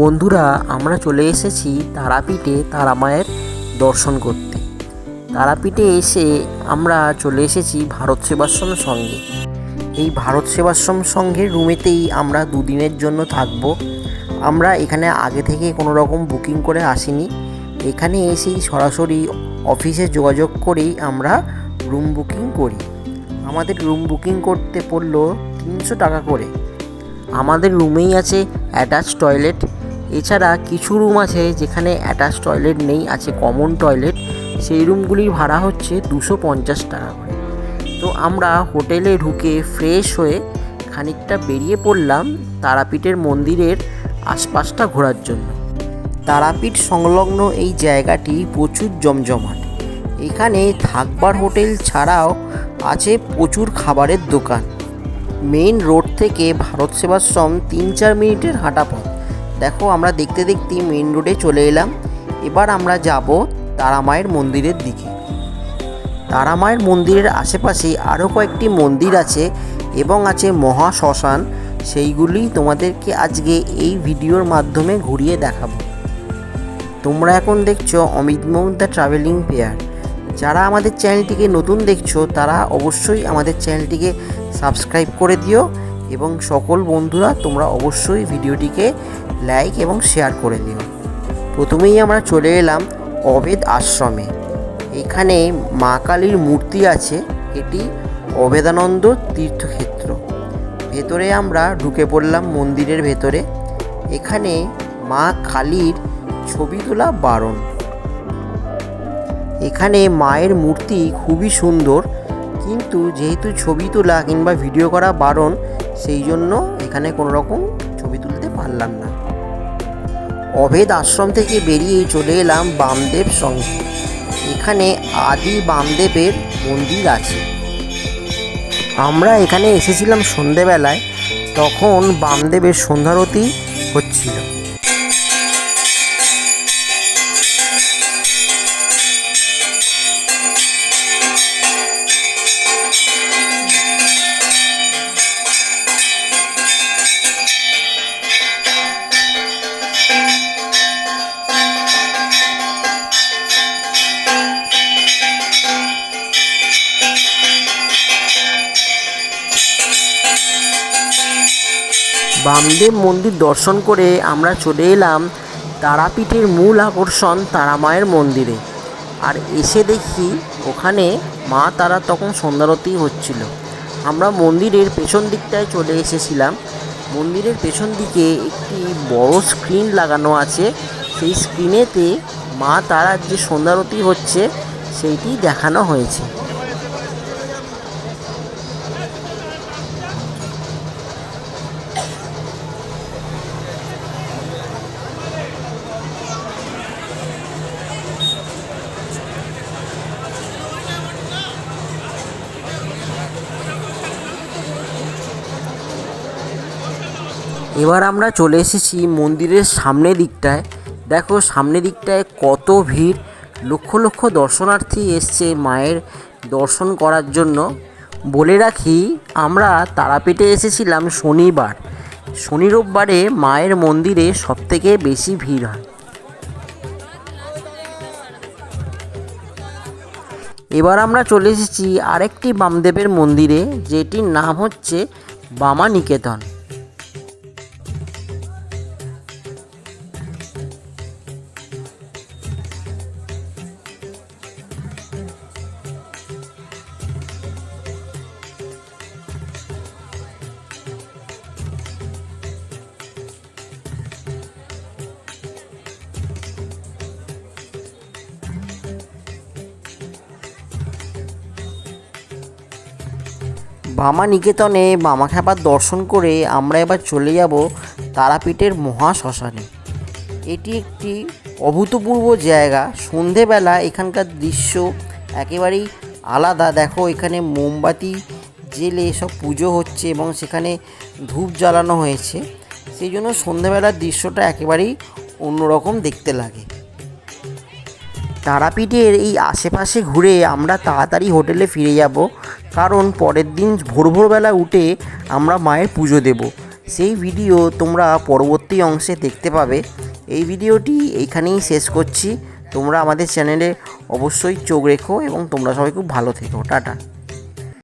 বন্ধুরা, আমরা চলে এসেছি তারাপীঠে তারা মায়ের দর্শন করতে। তারাপীঠে এসে আমরা চলে এসেছি ভারত সেবাশ্রম সঙ্গে। এই ভারত সেবাশ্রম সঙ্গের রুমেতেই আমরা দুদিনের জন্য থাকব। আমরা এখানে আগে থেকে কোনো রকম বুকিং করে আসিনি। এখানে এসেই সরাসরি অফিসে যোগাযোগ করেই আমরা রুম বুকিং করি। আমাদের রুম বুকিং করতে পড়ল তিনশো টাকা করে। আমাদের রুমেই আছে অ্যাটাচ টয়লেট এছাড়া কিছু রুম আছে যেখানে অ্যাটাচ টয়লেট নেই, আছে কমন টয়লেট সেই রুমগুলির ভাড়া হচ্ছে দুশো পঞ্চাশ টাকা করে। তো আমরা হোটেলে ঢুকে ফ্রেশ হয়ে খানিকটা বেরিয়ে পড়লাম তারাপীঠের মন্দিরের আশপাশটা ঘোরার জন্য। তারাপীঠ সংলগ্ন এই জায়গাটি প্রচুর জমজমাট। এখানে থাকবার হোটেল ছাড়াও আছে প্রচুর খাবারের দোকান। মেইন রোড থেকে ভারত সেবাশ্রম তিন চার মিনিটের হাঁটা পথ। দেখো, আমরা দেখতে দেখতে মেইন রোডে চলে এলাম। এবার আমরা যাব তারামায়ের মন্দিরের দিকে। তারামায়ের মন্দিরের আশেপাশে আরও কয়েকটি মন্দির আছে এবং আছে মহা শ্মশান। সেইগুলি তোমাদেরকে আজকে এই ভিডিওর মাধ্যমে ঘুরিয়ে দেখাবো। তোমরা এখন দেখছ অমিত দ্য ট্রাভেলিং পেয়ার যারা আমাদের চ্যানেলটিকে নতুন দেখছ, তারা অবশ্যই আমাদের চ্যানেলটিকে সাবস্ক্রাইব করে দিও। এবং সকল বন্ধুরা, তোমরা অবশ্যই ভিডিওটিকে লাইক এবং শেয়ার করে দিও। প্রথমেই আমরা চলে এলাম অবেদ আশ্রমে। এখানে মা কালীর মূর্তি আছে, এটি অবেদানন্দ তীর্থক্ষেত্র। ভেতরে আমরা ঢুকে পড়লাম মন্দিরের ভেতরে। এখানে মা কালীর ছবি তোলা বারণ। এখানে মায়ের মূর্তি খুবই সুন্দর, কিন্তু যেহেতু ছবি তোলা কিংবা ভিডিও করা বারণ সেই জন্য এখানে কোনো রকম ছবি তুলতে পারলাম না। অভেদ আশ্রম থেকে বেরিয়ে চলে এলাম বামদেব সঙ্গে। এখানে আদি বামদেবের মন্দির আছে। আমরা এখানে এসেছিলাম সন্ধেবেলায়, তখন বামদেবের সন্ধ্যারতি হচ্ছিল। বামদেব মন্দির দর্শন করে আমরা চলে এলাম তারাপীঠের মূল আকর্ষণ তারামায়ের মন্দিরে। আর এসে দেখি ওখানে মা তারা তখন সন্ধ্যারতি হচ্ছিল। আমরা মন্দিরের পেছন দিকটায় চলে এসেছিলাম। মন্দিরের পেছন দিকে একটি বড় স্ক্রিন লাগানো আছে। সেই স্ক্রিনেতে মা তারার যে সন্ধ্যারতি হচ্ছে, সেইটি দেখানো হয়েছে। এবার আমরা চলে এসেছি মন্দিরের সামনের দিকটায়। দেখো সামনের দিকটায় কত ভিড়। লক্ষ লক্ষ দর্শনার্থী এসছে মায়ের দর্শন করার জন্য। বলে রাখি, আমরা তারাপীঠে এসেছিলাম শনিবার। শনি রোববারে মায়ের মন্দিরে সবথেকে বেশি ভিড় হয়। এবার আমরা চলে এসেছি আরেকটি বামদেবের মন্দিরে, যেটির নাম হচ্ছে বামা নিকেতন বামা নিকেতনে বামা খ্যাপার দর্শন করে আমরা এবার চলে যাব তারাপীঠের মহা শ্মশানে এটি একটি অভূতপূর্ব জায়গা। সন্ধেবেলা এখানকার দৃশ্য একেবারেই আলাদা। দেখো এখানে মোমবাতি জেলে সব পুজো হচ্ছে এবং সেখানে ধূপ জ্বালানো হয়েছে। সেই জন্য সন্ধেবেলার দৃশ্যটা একেবারেই অন্যরকম দেখতে লাগে। তারাপীঠের এই আশেপাশে ঘুরে আমরা তাড়াতাড়ি হোটেলে ফিরে যাব। কারণ পরের দিন ভোর ভোরবেলা উঠে আমরা মায়ের পুজো দেব। সেই ভিডিও তোমরা পরবর্তী অংশে দেখতে পাবে। এই ভিডিওটি এইখানেই শেষ করছি। তোমরা আমাদের চ্যানেলে অবশ্যই চোখ রেখো এবং তোমরা সবাই খুব ভালো থেকো। টাটা।